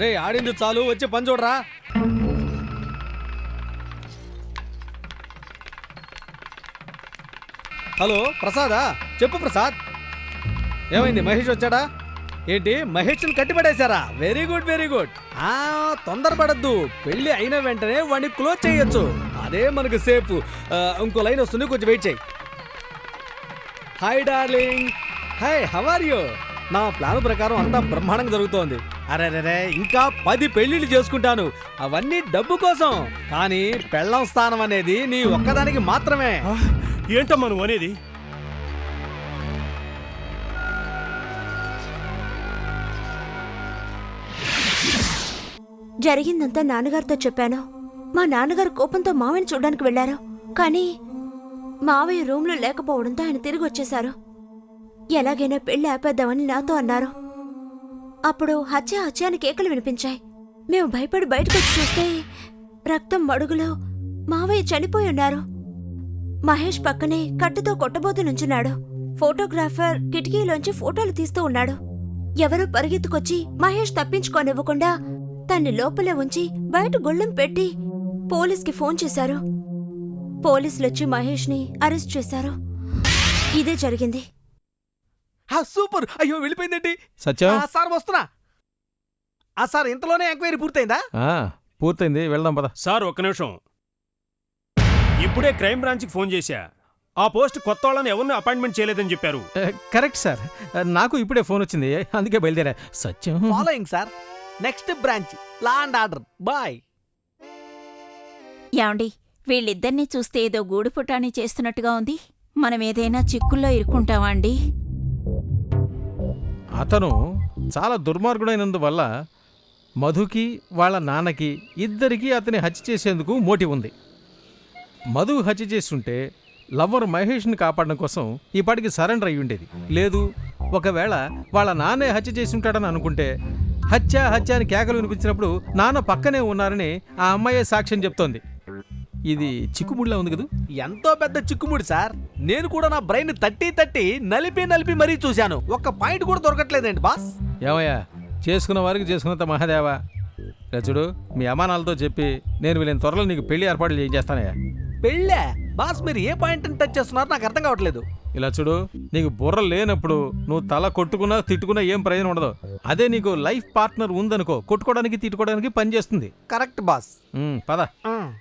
రే ఆడింది చాలు వచ్చి పని చూడరా. హలో ప్రసాదా? చెప్పు ప్రసాద్. ఏమైంది మహేష్ వచ్చాడా? ఏంటి మహేష్ని కట్టిపడేశారా? Very good very good. ఆ తొందరపడద్దు. పెళ్ళి అయిన వెంటనే వాడిని క్లోజ్ చేయొచ్చు. అదే మనకు సేఫ్. ఇంకో లైన్ వస్తుంది కొంచెం వెయిట్ చేయి. Hi darling hi how are you నా ప్లాన్ ప్రకారం అంతా బ్రహ్మాండంగా జరుగుతోంది. అరే ఇంకా పది పెళ్ళిళ్ళు చేసుకుంటాను. అవన్నీ డబ్బు కోసం. కానీ పెళ్ళం స్థానం అనేది నీ ఒక్కదానికి మాత్రమే. ఏంటమ్మా నువ్వు అనేది? జరిగిందంతా నాన్నగారితో చెప్పాను. మా నాన్నగారు కోపంతో మావయ్యని చూడడానికి వెళ్ళారు కానీ మావయ్య రూమ్లో లేకపోవడంతో ఆయన తిరిగి వచ్చేశారు. ఎలాగైనా పెళ్ళి ఆపేద్దామని నాతో అన్నారు. అప్పుడు హత్య హత్య అని కేకలు వినిపించాయి. మేము భయపడి బయటకు వచ్చి చూస్తే రక్తం మడుగులో మావయ్య చనిపోయి ఉన్నారు. మహేష్ పక్కనే కట్టుతో కొట్టబోతు నుంచున్నాడు. ఫోటోగ్రాఫర్ కిటికీలోంచి ఫోటోలు తీస్తూ ఉన్నాడు. ఎవరో పరిగెత్తుకొచ్చి మహేష్ తప్పించుకోనివ్వకుండా తన్ని లోపలే ఉంచి బయట గుళ్ళెం పెట్టి పోలీస్కి ఫోన్ చేశారు. పోలీసులొచ్చి మహేష్ని అరెస్ట్ చేశారు. ఇదే జరిగింది. సూపర్. అయ్యో వెళ్ళిపోయిందేంటి? సత్యం? ఆ, సార్ వస్తున్నా. ఆ సార్ ఇంతలోనే ఎంక్వైరీ పూర్తయిందా? ఆ, పూర్తయింది. వెళ్దాం పద. సార్ ఒక్క నిమిషం. ఇప్పుడే క్రైమ్ బ్రాంచ్కి ఫోన్ చేశా. ఆ పోస్ట్ కొత్త వాళ్ళని ఎవరిని అపాయింట్మెంట్ చేయలేదని చెప్పారు. ఏ, కరెక్ట్ సార్. ఆ, నాకు ఇప్పుడే ఫోన్ వచ్చింది. అందుకే బయలుదేరా. Satyam? Following sir. Next branch law and order boy యాండి వీళ్ళిద్దరినీ చూస్తే ఏదో గూడు పుటాని చేస్తున్నట్టుగా ఉంది. మనం ఏదైనా చిక్కుల్లో ఇరుక్కుంటామా అండి? అతను చాలా దుర్మార్గుడైనందువల్ల మధుకి వాళ్ళ నాన్నకి ఇద్దరికీ అతని హత్య చేసేందుకు మోటివ్ ఉంది. మధు హత్య చేస్తుంటే లవ్వర్ మహేష్ని కాపాడడం కోసం ఈ పాటికి సరెండర్ అయి ఉండేది లేదు ఒకవేళ వాళ్ళ నాన్నే హత్య చేసి ఉంటాడని అనుకుంటే హత్య హత్య అని కేకలు వినిపించినప్పుడు నాన్న పక్కనే ఉన్నారని ఆ అమ్మాయే సాక్ష్యం చెప్తోంది. ఇది చిక్కుముడిలా ఉంది కదా? ఎంతో పెద్ద చిక్కుముడి సార్. నేను కూడా నా బ్రెయిన్ తట్టి తట్టి నలిపి నలిపి మరీ చూశాను. ఒక్క పాయింట్ కూడా దొరకట్లేదండి బాస్? ఏమయ్యా చేసుకున్న వారికి చేసుకున్నంత మహాదేవా. ఇలా చూడు మీ అమ్మానాలతో చెప్పి నేను వీళ్ళని త్వరలో నీకు పెళ్ళి ఏర్పాట్లు చేయించేస్తానయ్యా పెళ్ళే? బాస్ మీరు ఏ పాయింట్ టచ్ చేస్తున్నారు నాకు అర్థం కావట్లేదు. ఇలా చూడు నీకు బుర్ర లేనప్పుడు నువ్వు తల కొట్టుకున్నా తిట్టుకున్నా ఏం ప్రయోజనం ఉండదు. అదే నీకు లైఫ్ పార్ట్నర్ ఉందనుకో కొట్టుకోవడానికి తిట్టుకోవడానికి పని చేస్తుంది. Correct boss. పద.